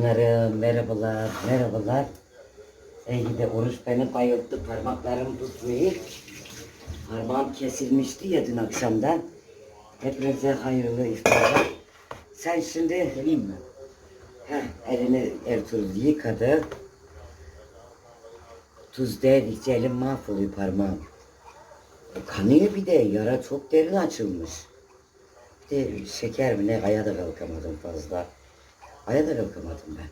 Canlarım merhabalar merhabalar. İyi de oruç beni bayılttı parmaklarım tutmuyor. Parmağım kesilmişti ya dün akşamdan. Hepinize hayırlı iftarlar. Sen şimdi Geleyim mi? heh, elini Ertuğrul yıkadı. Tuz değdikçe elim mahvoluyor parmağım. Kanıyor bir de yara çok derin açılmış. Bir de şeker mi ne aya da kalkamadım fazla. Aya da kalkamadım ben.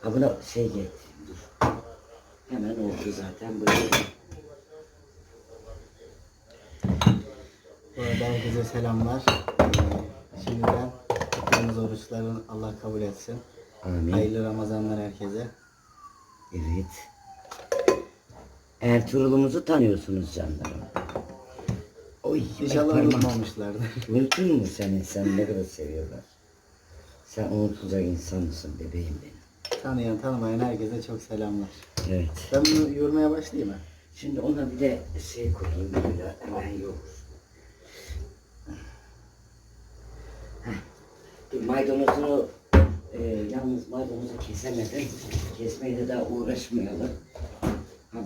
Ha buna şey getireyim dur. Hemen oldu zaten böyle. Bu arada herkese selamlar. Ee, Şimdiden tuttuğumuz oruçların Allah kabul etsin. Amin. Hayırlı Ramazanlar herkese. Evet. Ertuğrul'umuzu tanıyorsunuz canlarım. Oy, İnşallah parmağım. unutmamışlardır. Unuttun mu seni? Sen ne kadar seviyorlar. Sen unutulacak insan mısın bebeğim benim. Tanıyan tanımayan herkese çok selamlar. Evet. Ben bunu yoğurmaya başlayayım mı? Şimdi ona bir de şey koyayım böyle hemen yoğur. Maydanozunu e, yalnız maydanozu kesemedim. Kesmeye de daha uğraşmayalım. Ha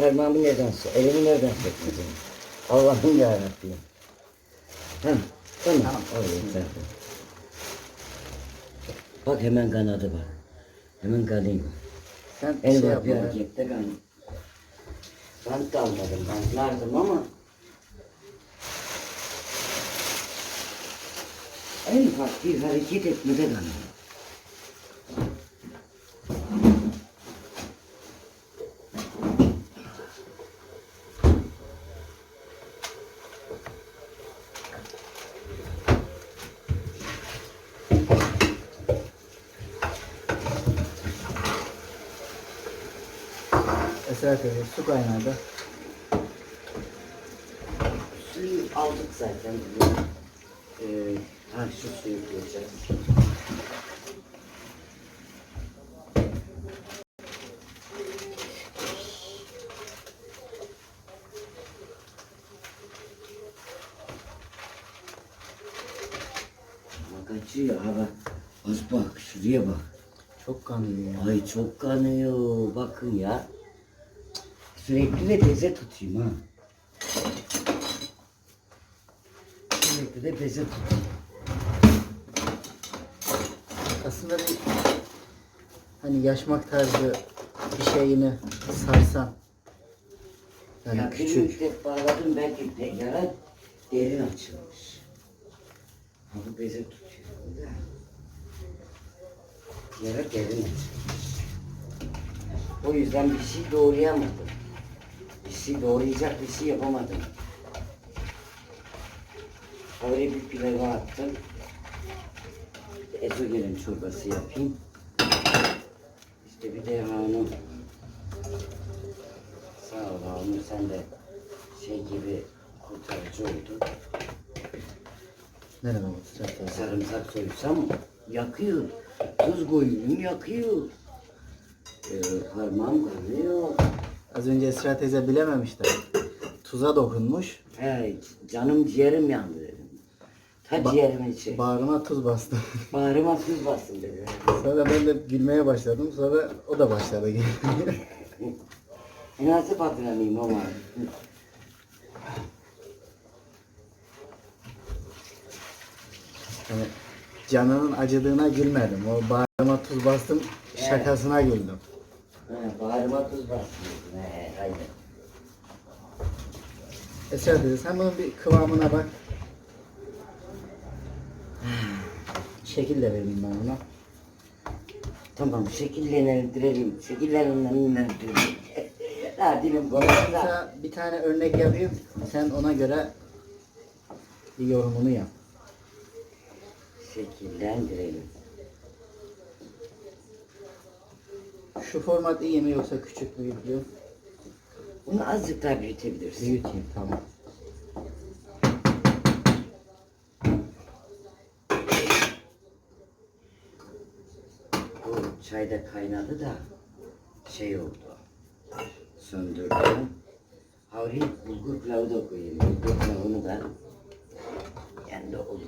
parmağımı nereden so elimi nereden sokmadın? Allah'ım yarabbim. Heh, tamam. tamam. O yeter. Bak hemen kanadı bak. Hemen kanıyor. Sen El şey var yap bir ya. harekette kan. Ben de almadım. Bantlardım ama en ufak bir hareket etmede kanıyor. Teyze su kaynadı. Suyu aldık zaten. Ee, ha şu suyu koyacağız. Bak açıyor hava. Az bak şuraya bak. Çok kanıyor. Ay çok kanıyor. Bakın ya. Sürekli de beze tutayım ha. Sürekli de beze tutayım. Aslında bir hani yaşmak tarzı bir şeyini sarsan. Yani ya bir küçük. müddet bağladım belki de yara derin açılmış. Ha bu beze tutuyor da. Yara derin açılmış. O yüzden bir şey doğrayamadım. Şey doğrayacak bir şey yapamadım. Öyle bir pilava attım. Ezogelin çorbası yapayım. İşte bir de hanım. Sağ ol hanım sen de şey gibi kurtarıcı oldun. Ne demek Esra teyze? Sarımsak soysam yakıyor. Tuz koyuyorum yakıyor. Ee, parmağım kanıyor. Az önce Esra teyze bilememişti. Tuza dokunmuş. He, canım ciğerim yandı dedim. Ta Ba- ciğerimin içi. Bağrıma tuz bastı. Bağrıma tuz bastım dedi. Sonra ben de gülmeye başladım. Sonra o da başladı. E, Nasıl patronayım ama? yani canının acıdığına gülmedim. O bağrıma tuz bastım şakasına güldüm. He, bağrıma tuz dedim. He, aynen. Esra dedi sen bunun bir kıvamına bak. Şekil de vereyim ben ona. Tamam şekillendirelim. Şekillendirelim. Ha dilim konuştu da. Mesela bir tane örnek yapayım. Sen ona göre bir yorumunu yap. Şekillendirelim. Şu format iyi mi yoksa küçük mü büyük mü? Bunu azıcık daha büyütebilirsin. Büyüteyim tamam. çayda kaynadı da şey oldu. Söndürdüm. Havri bulgur pilavı da koyayım. Bulgur pilavını da kendi olur.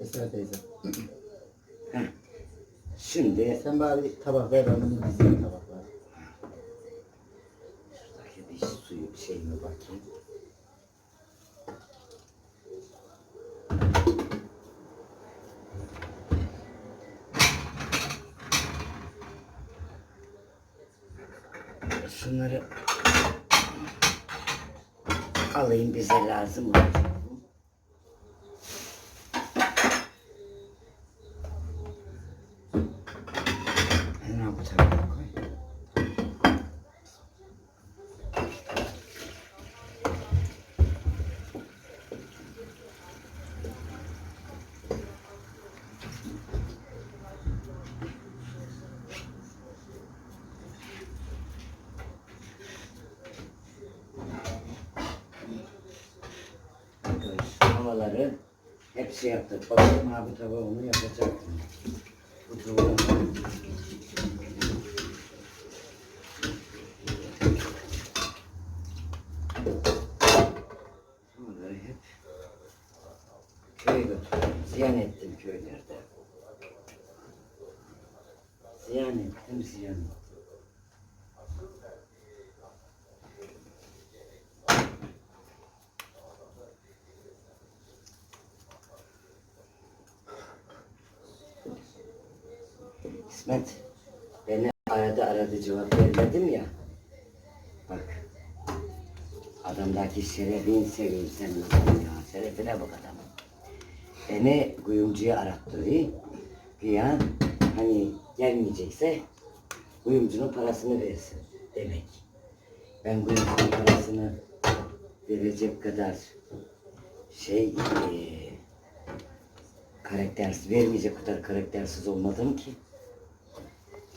Esra teyze. Heh. Şimdi Sen bari tabak ver ben bunu dizeyim tabaklar. şuradaki bir suyu bir şey mi bakayım. Şunları alayım bize lazım olacak bu. Hemen bu tarafa koy. Arkadaşlar havaları hepsi yaptık. Bakalım ha bu tabağı onu yapacak mı? Bu tabağı İsmet, beni aradı aradı cevap vermedim ya. Bak, adamdaki şerefin seveyim senin adamın ya. Şerefine bak adamın. Beni kuyumcuya arattırıyor. Güya hani gelmeyecekse kuyumcunun parasını versin demek. Ben kuyumcunun parasını verecek kadar şey eee karaktersiz vermeyecek kadar karaktersiz olmadım ki.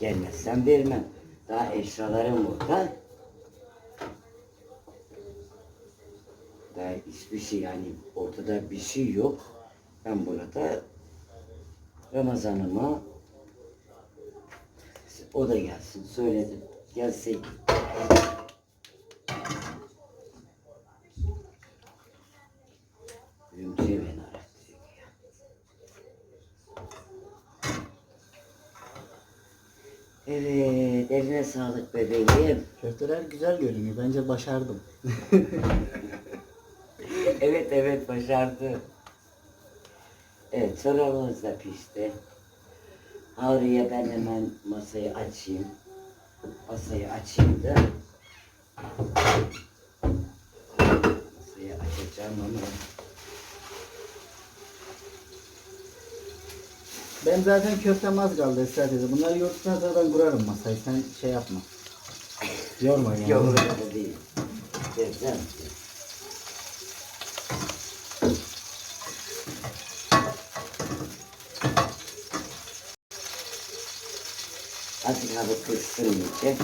Gelmezsem vermem. Daha eşyalarım burada. Daha hiçbir şey yani ortada bir şey yok. Ben burada Ramazan'ıma o da gelsin söyledim. Gelseydi. Gülümseye beni arattı ya. Evet, eline sağlık bebeğim. Köfteler güzel görünüyor. Bence başardım. Evet evet başardı. Evet çorbamız da pişti. Havriye ben hemen masayı açayım. Masayı açayım da. Masayı açacağım ama. Ben zaten köftem az kaldı Esra teyze. Bunları yoğurttuktan sonra kurarım masayı. Sen şey yapma. Yorma yani. Öyle değil. Güzel. Azıcık hava kızsın iyice.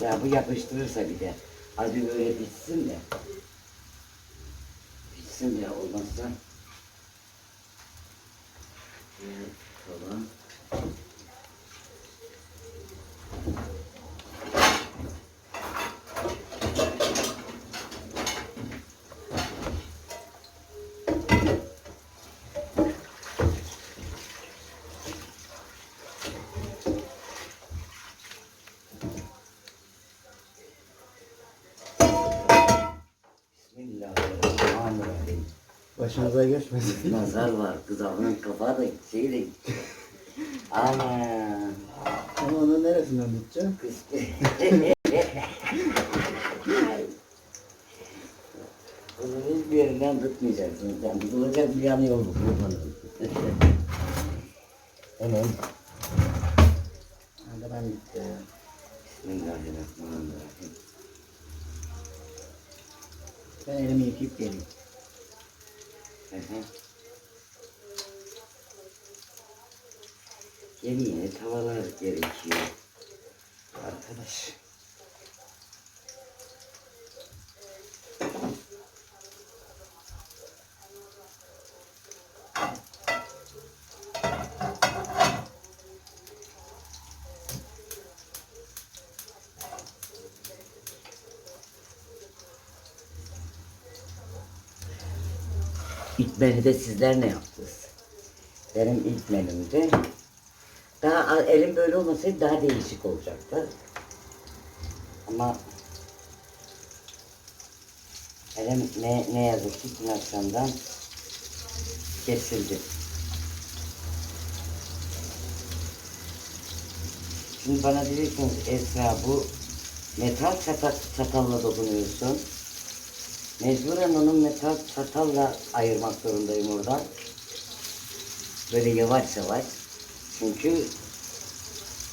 Ya bu yapıştırırsa bir de az bir böyle bitsin de. Bitsin de olmazsa. Başınıza geçmesin. Nazar var. Kızağının kafa da şeyi de Ana. Ama onu neresinden tutacağım? Kız. Bunu hiçbir yerinden tutmayacaksın. Sen tutulacak bir yanı yok bu kurbanın. Hemen. Hadi ben gitti. Bismillahirrahmanirrahim. Ben elimi yıkayıp geleyim. Hı yeni tavalar gerekiyor. Arkadaş. İlk menüde sizler ne yaptınız? Benim ilk menümde daha elim böyle olmasaydı daha değişik olacaktı. Ama elim ne, ne yazık ki dün akşamdan kesildi. Şimdi bana diyeceksiniz Esra bu metal çatal, çatalla dokunuyorsun. Mecburen onu metal çatalla ayırmak zorundayım oradan. Böyle yavaş yavaş. Çünkü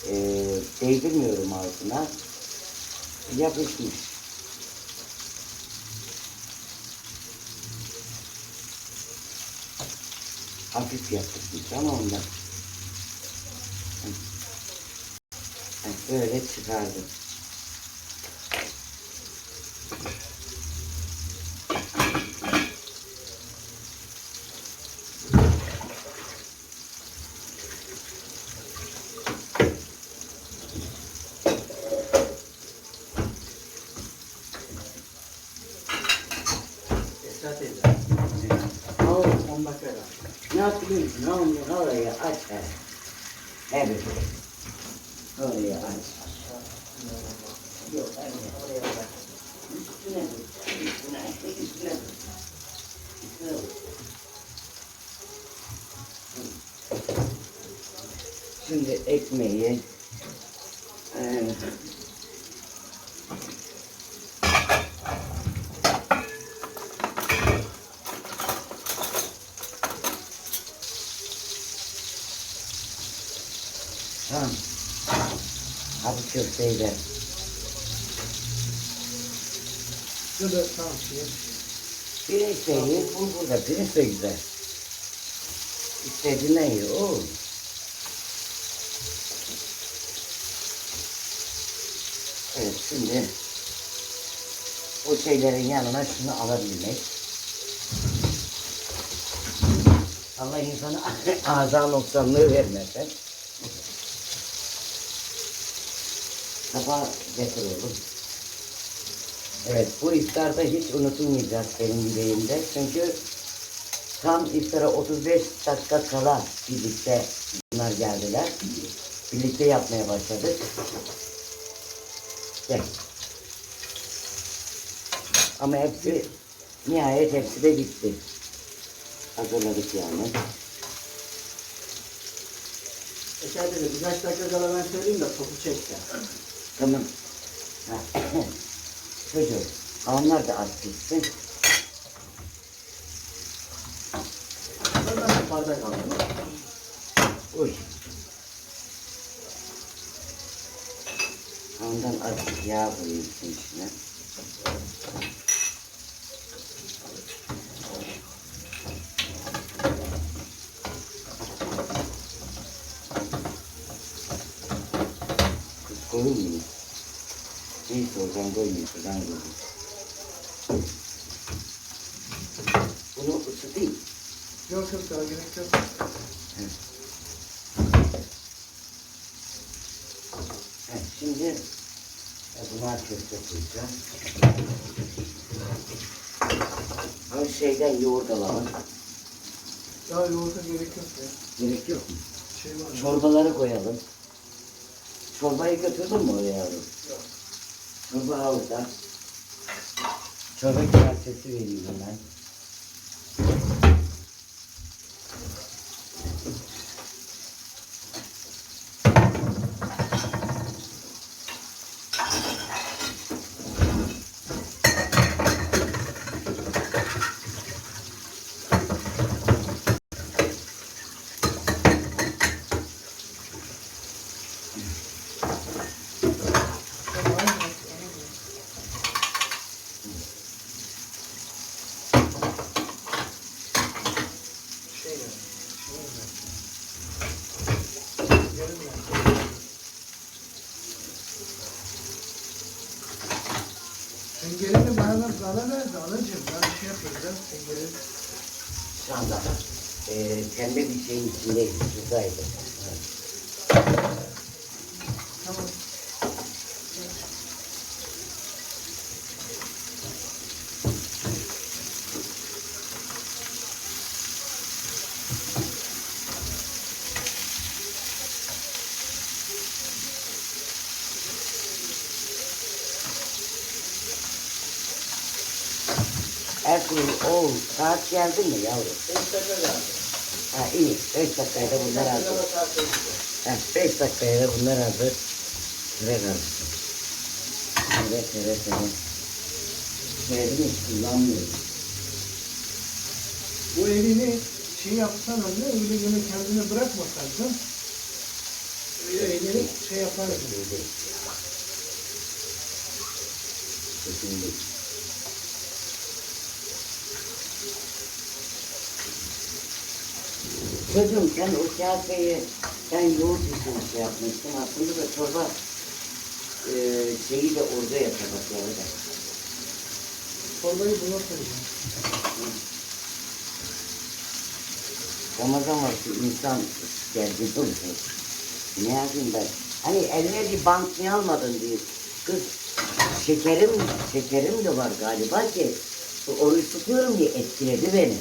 e, değdirmiyorum altına. Yapışmış. Hafif yapışmış ama ondan. Böyle çıkardım. Yapayım? Ne olmuş? Orayı aç. he. Evet. Orayı aç. Yok, anne, oraya bak. Üstüne dur. Üstüne, üstüne dur. Üstüne dur. Şimdi ekmeği eee, Tamam. Abi köfteyi de. Şurada tamam şey. Pirinç de iyi, bulgur da pirinç de güzel. İstediğinden ye oğlum. Evet şimdi o şeylerin yanına şunu alabilmek. Allah insana ağza noksanlığı vermesin. Sabah getir oğlum. Evet bu iftarda hiç unutulmayacak benim yüreğimde. Çünkü tam iftara 35 dakika kala birlikte bunlar geldiler. Birlikte yapmaya başladık. Gel. Ama hepsi nihayet hepsi de bitti. Hazırladık yani. Esra teyze birkaç dakika kala ben söyleyeyim de topu çekti. Tamam. Çocuğum, onlar da az pişsin. Ben yukarıda kaldım. Uy. Ondan azıcık yağ koyayım içine. Kız koyur muyum? Neyse oradan koymayayım, şuradan koyayım. Bunu ısıtayım. Yok yok daha gerek yok. Evet, şimdi e, buna köfte koyacağım. Abi şeyden yoğurt alalım. Daha yoğurta gerek yok ya. Gerek yok mu? Şey var? Çorbaları koyalım. Çorbayı götürdün mü oraya yavrum? Yok. Çorba orada. Çorba kasesi vereyim hemen. Tencereyi bana, bana nerede anacığım? Ben şey yapıyorum ya tencere. Şu anda e, pembe bir şeyin içindeyiz. Buradaydı. Evet. Tamam. Ertuğrul oğul geldi mi yavrum? Beş dakika geldi. Ha iyi. Beş dakikaya da bunlar hazır. Ha, beş dakikaya da bunlar hazır. Süre kalsın. Süre süre süre. Süreyi hiç kullanmıyorum. Bu elini şey yapsan anne öyle gene kendine bırakmasaydın öyle elini şey yapardın. Kesinlikle. Çocuğum sen o kaseyi ben yoğurt için şey yapmıştım. Aslında da çorba e, şeyi de orada yapacakları da. Çorbayı buna koyacağım. Ramazan vakti insan gergin olur. Ne yapayım ben? Hani eline bir bant niye almadın diye. Kız şekerim, şekerim de var galiba ki oruç tutuyorum diye etkiledi beni.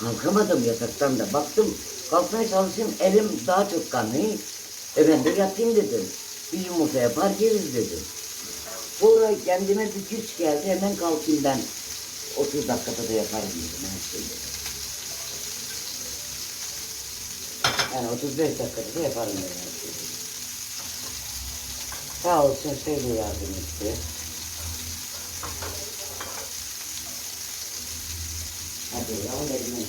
Kalkamadım yataktan da. Baktım kalkmaya çalışayım elim daha çok kanıyor. E ben de yatayım dedim. Bir yumurta yapar yeriz dedim. Sonra kendime bir güç geldi hemen kalkayım ben. 30 dakikada da yaparım dedim her şeyi. Yani 35 dakikada da yaparım ben her şeyi. Sağ olsun Sevgi yardım etti. Yavrum elini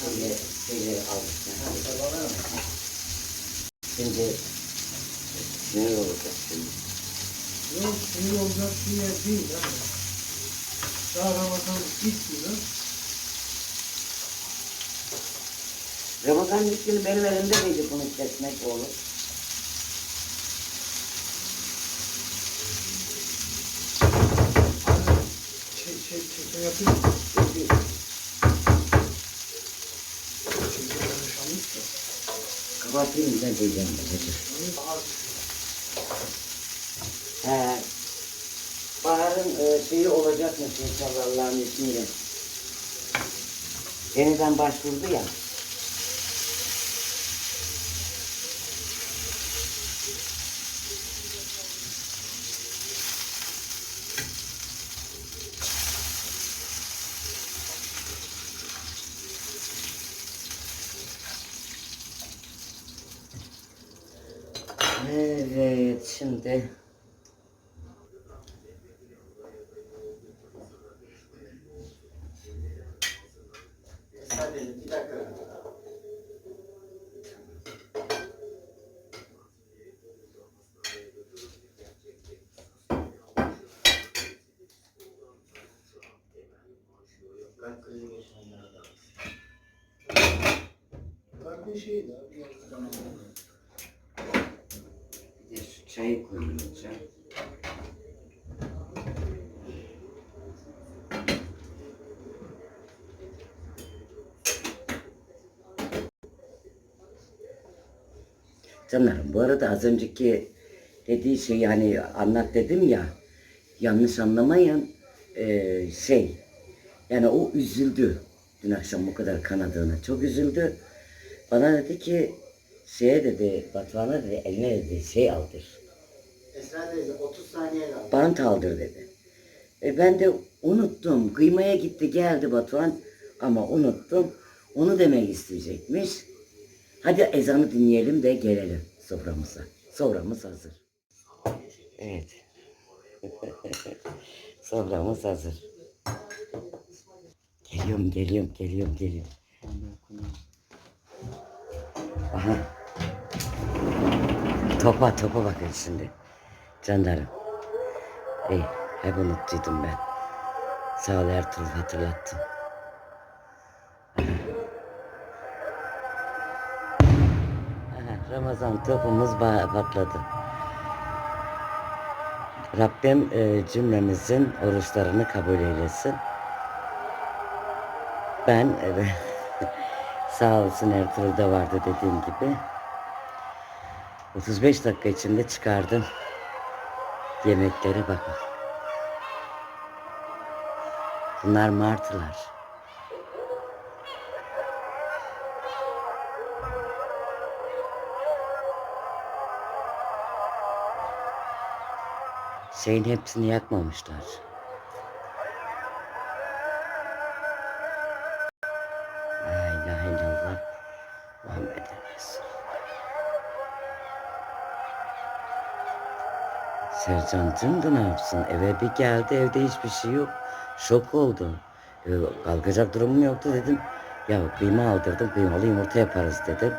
şöyle şeyleri aldık. Hadi. Şimdi ne olacak şimdi? Yok sinir olacak bir değil yani. Daha Ramazan ilk günü. Ramazan ilk günü benim elimde miydi bunu kesmek oğlum? Şey, şey, şey, şey yapayım. Çünkü konuşalım da. Kapatayım ben diyeceğim. He. Bahar'ın e, şeyi olacakmış inşallah Allah'ın izniyle. Yeniden başvurdu ya. Evet şimdi Hadi iki dakika. Kalp krizi geçirenlere de. Kalbin şeyi de. Tamam. bir de şu çayı koyacağım. Canlarım bu arada az önceki dediği şey hani anlat dedim ya yanlış anlamayın Ee, şey yani o üzüldü dün akşam bu kadar kanadığına çok üzüldü bana dedi ki şeye dedi Batuhan'a dedi eline dedi şey aldır Esra teyze 30 saniye kaldı. bant aldır dedi. E ben de unuttum. Kıymaya gitti geldi Batuhan. ama unuttum. Onu demek isteyecekmiş. Hadi ezanı dinleyelim de gelelim soframıza. Soframız hazır. Evet. Soframız hazır. Geliyorum, geliyorum, geliyorum, geliyorum. Aha. Topa, topa bakın şimdi. Canlarım. İyi, hep unuttuydum ben. Sağ ol Ertuğrul, hatırlattın. Ramazan topumuz patladı. Rabbim e, cümlemizin oruçlarını kabul eylesin. Ben sağ olsun Ertuğrul'da vardı dediğim gibi. 35 dakika içinde çıkardım. Yemeklere bakın. Bunlar martılar. Şeyin hepsini yakmamışlar. La ilahe illallah Muhammed. Sercan'cım da ne yapsın? Eve bir geldi evde hiçbir şey yok. Şok oldu. Ee, Kalkacak durumum yoktu dedim. Ya kıyma aldırdım kıymalı yumurta yaparız dedim.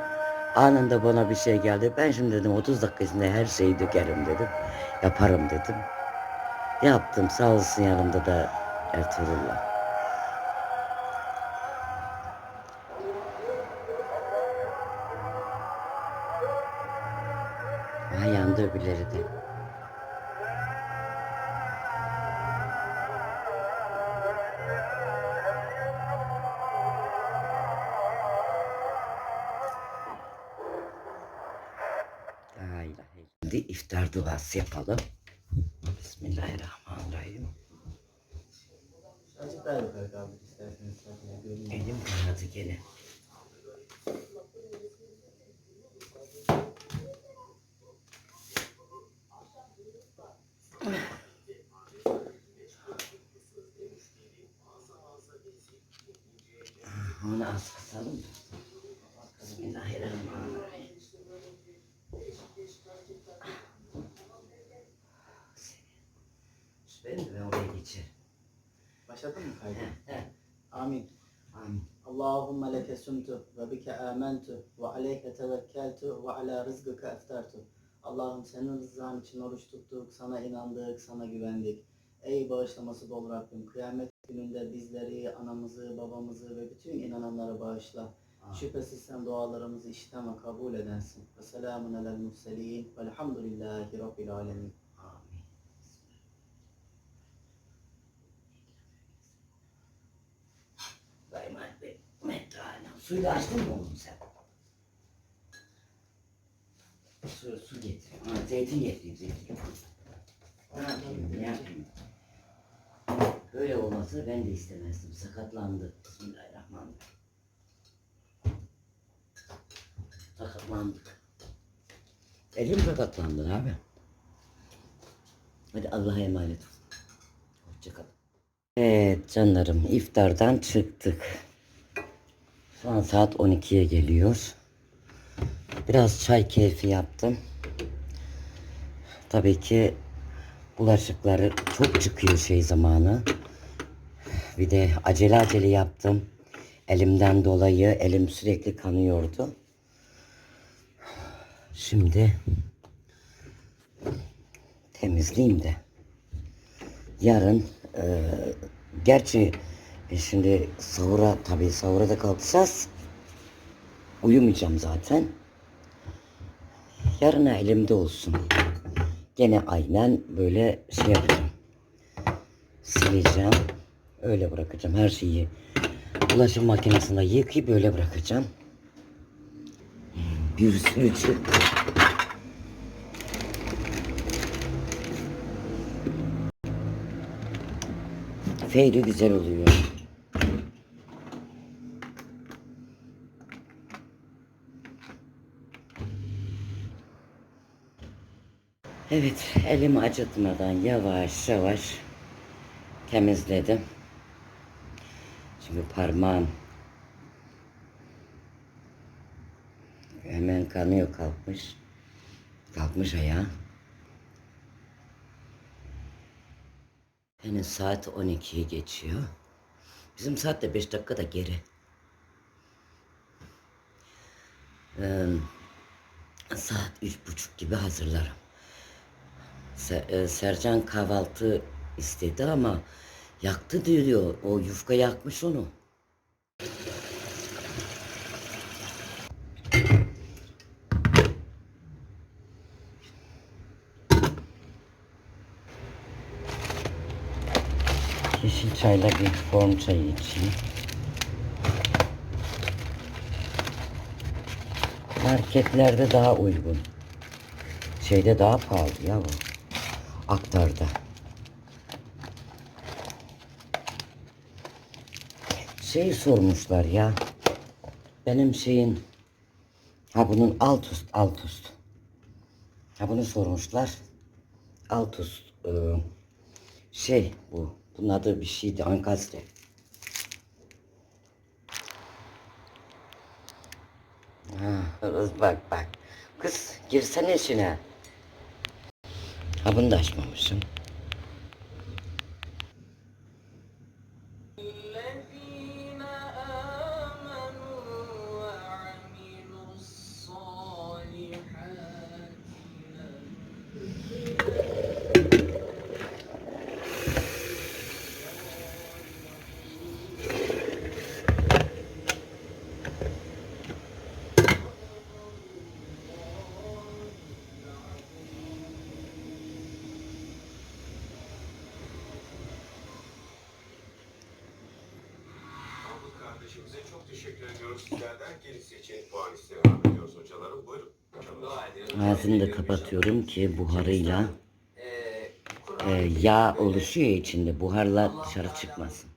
Anında bana bir şey geldi. Ben şimdi dedim 30 dakika içinde her şeyi dökerim dedim. Yaparım dedim. Yaptım sağ olsun yanımda da Ertuğrul'la. Ay yandı öbürleri de. Şimdi iftar duası yapalım. Bismillahirrahmanirrahim. Azıcık daha yukarı kaldır isterseniz. Sadece göreyim. Elim kanadı gene. Onu az kısalım. Bismillahirrahmanirrahim. Ben de ben oraya geçerim. Başladın mı kaydı? Amin. Amin. Allahümme leke sumtu ve bike amentu ve aleyke tevekkeltu ve ala rızkıka eftartu. Allah'ım senin rızan için oruç tuttuk, sana inandık, sana güvendik. Ey bağışlaması bol Rabbim, kıyamet gününde bizleri, anamızı, babamızı ve bütün inananları bağışla. Şüphesiz sen dualarımızı işiten ve kabul edensin. Ve selamun alel murselin. Velhamdülillahi Rabbil alemin. Amin. Dayım hadi. Metrane. Suyu açtın mı oğlum sen? Su, su getir. Ha, zeytin getireyim zeytin. Ne yapayım ne yapayım? Böyle olmasını ben de istemezdim. Sakatlandı. Bismillahirrahmanirrahim. Sakatlandık. Elim sakatlandı abi. Hadi Allah'a emanet ol. Hoşçakalın. Evet canlarım iftardan çıktık. Şu an saat 12'ye geliyor. Biraz çay keyfi yaptım. Tabii ki bulaşıkları çok çıkıyor şey zamanı. Bir de acele acele yaptım. Elimden dolayı elim sürekli kanıyordu. Şimdi temizleyeyim de. Yarın e, gerçi e, şimdi sahura tabii sahura da kalkacağız. Uyumayacağım zaten. Yarına elimde olsun. Gene aynen böyle şey yapacağım. Sileceğim. Öyle bırakacağım her şeyi. Bulaşık makinesinde yıkayıp böyle bırakacağım. Bir sürü çıktı. Feyri güzel oluyor. Evet, elimi acıtmadan yavaş yavaş temizledim. Şimdi parmağım hemen kanıyor kalkmış. Kalkmış ayağa. Henüz saat 12'yi geçiyor. Bizim saat de 5 dakika da geri. Ee, saat üç buçuk gibi hazırlarım. E, Sercan kahvaltı istedi ama yaktı diyor. O yufka yakmış onu. Yeşil çayla bir form çayı içeyim. Marketlerde daha uygun. Şeyde daha pahalı ya bu. Aktarda. Şey sormuşlar ya. Benim şeyin ha bunun alt üst alt üst. Ha bunu sormuşlar. Alt üst e, şey bu. Bunun adı bir şeydi ankastre. Ha, bak bak. Kız girsene içine. Ha bunu da açmamışım. Gerisi için puan istirham ediyoruz hocalarım. Buyurun. Ağzını da kapatıyorum ki buharıyla e, yağ oluşuyor içinde. Buharlar dışarı çıkmasın.